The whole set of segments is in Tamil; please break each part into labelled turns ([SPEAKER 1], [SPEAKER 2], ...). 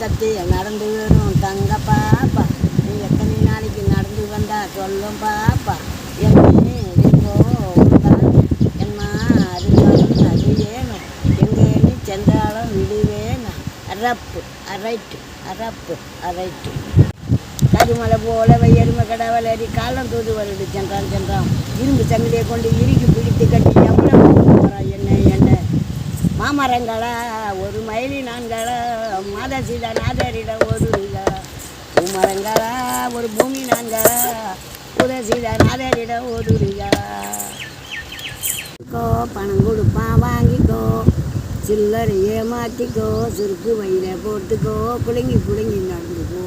[SPEAKER 1] தத்தி நடந்து வரும். தங்க பாப்பா நீ எத்தனை நாளைக்கு நடந்து வந்தா சொல்லும் பாப்பா. என்னே இப்போ என்மா அறிவாலும் அறியேனும் எங்கே சென்றாலும் அரப்பு அரைட்டு அரப்பு அரைட்டு. கருமலை போல எருமை கடவுள் அடி காலம் தூது வருது சென்றான் சென்றான். இரும்பு சங்கிலியை கொண்டு இறுக்கி பிடித்து கட்டி எவ்வளோ என்ன என்ன மாமரங்களா ஒரு மயிலி நான்களா மாதா சீதா நாதரிட ஒரு பூமரங்களா ஒரு பூமி நான்களா புத சீதா நாதரிட ஒரு பணம் கொடுப்பான் வாங்கிக்கோ. சில்லறையே மாற்றிக்கோ சுருக்கு வயிற போட்டுக்கோ. புழுங்கி புழுங்கி நடந்துக்கோ.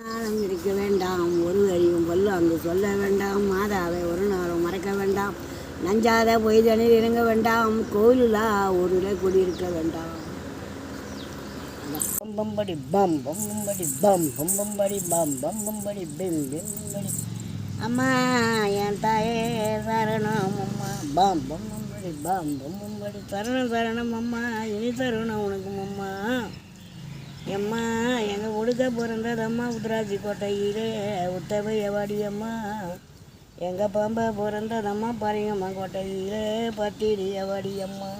[SPEAKER 1] நாளும் இருக்க வேண்டாம் ஒரு அறிவும் கொல்லும் அங்கு சொல்ல வேண்டாம் மாதாவை ஒரு நாளும் மறக்க வேண்டாம் நஞ்சாத பொய்தனில் இறங்க வேண்டாம் கோயிலா ஊரில் குடியிருக்க வேண்டாம் பம்பம்படி பம் பம்பம்படி பம் பம்பம்படி பம் பம்பம்படி பிம் பிம்படி அம்மா என் தாயே சரணம் அம்மா பம் பம்பம்படி பம் பம்பம்படி சரணம் சரணம் அம்மா இனி தருணம் உனக்கு அம்மா எம்மா எங்கள் உடுக்க பிறந்ததம்மா உத்ராஜி கோட்டையிலே உத்தவையவாடி அம்மா எங்கள் பாம்பை பிறந்ததம்மா பாருங்கம்மா கோட்டையில் பத்திரி பத்திரியவாடி அம்மா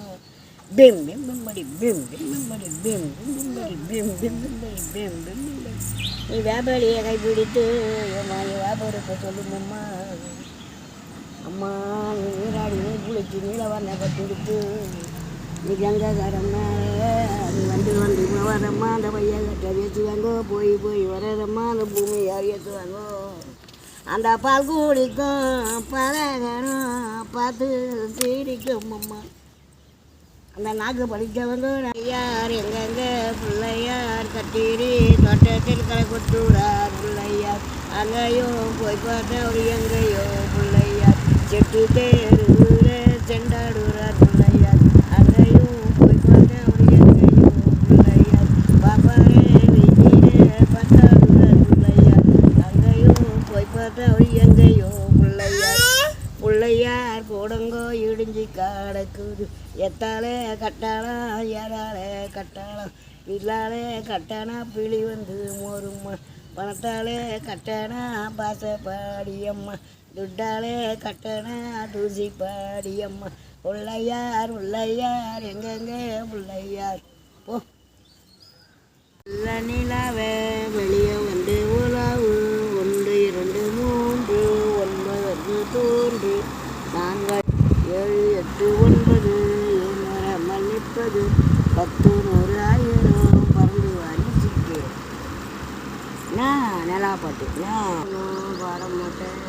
[SPEAKER 1] பிம் பிம் பிம்படி பிம் பிம் பிம்படி பிம் பிம்படி பிம் பிம் பிம்படி பிம் பிம் பிம்படி நீ வியாபாரியை கைப்பிடித்து எம்மா நீ வியாபாரத்தை சொல்லுங்கம்மா அம்மா நீ நீராடி நீ குளிச்சு நீலவண்ண கட்டிடுத்து நீ கங்காகாரம் அது வந்து வந்து வரம்மா அந்த பையன் கட்ட வச்சுவாங்கோ போய் போய் வரதம்மா அந்த பூமி யார் ஏற்றுவாங்கோ அந்த பால் குடிக்கும் பழகணும். பார்த்து சீடிக்கும் அம்மா. அந்த நாக்கு படித்தவங்க ஐயார் எங்கெங்க பிள்ளையார் கட்டீரி தோட்டத்தில் களை கொட்டுறார் பிள்ளையார். அங்கேயும் போய் பார்த்த ஒரு எங்கேயோ பிள்ளையார். செட்டு தேருற செண்டாடுறார் பிள்ளையார் அங்கேயும் போய் பார்த்தா ஒரு எங்கேயோ பிள்ளையார் பாப்பாரே வீட்டிலே பார்த்தாடுறார் பிள்ளையார் அங்கேயும் போய் பார்த்தா ஒரு எங்கேயோ பிள்ளையார் பிள்ளையார் போடுங்கோ இடிஞ்சு காடக்குது. எத்தாலே கட்டாளம் ஏதாலே கட்டாளம் பிள்ளாலே கட்டானா பிழி வந்து மோரும்மா. பணத்தாலே கட்டானா பாச பாடியம்மா. துட்டாலே கட்டானா தூசி பாடியம்மா. உள்ளையார் உள்ளையார் எங்கெங்க உள்ளையார் போ. நிலாவே நான்கு ஏழு எட்டு ஒன்பது மன்னிப்பது பத்து நூறு ஆயிரம் பறந்து வாரி சிக்கே நான் நிலா பாட்டு நான் பாட மாட்டேன்.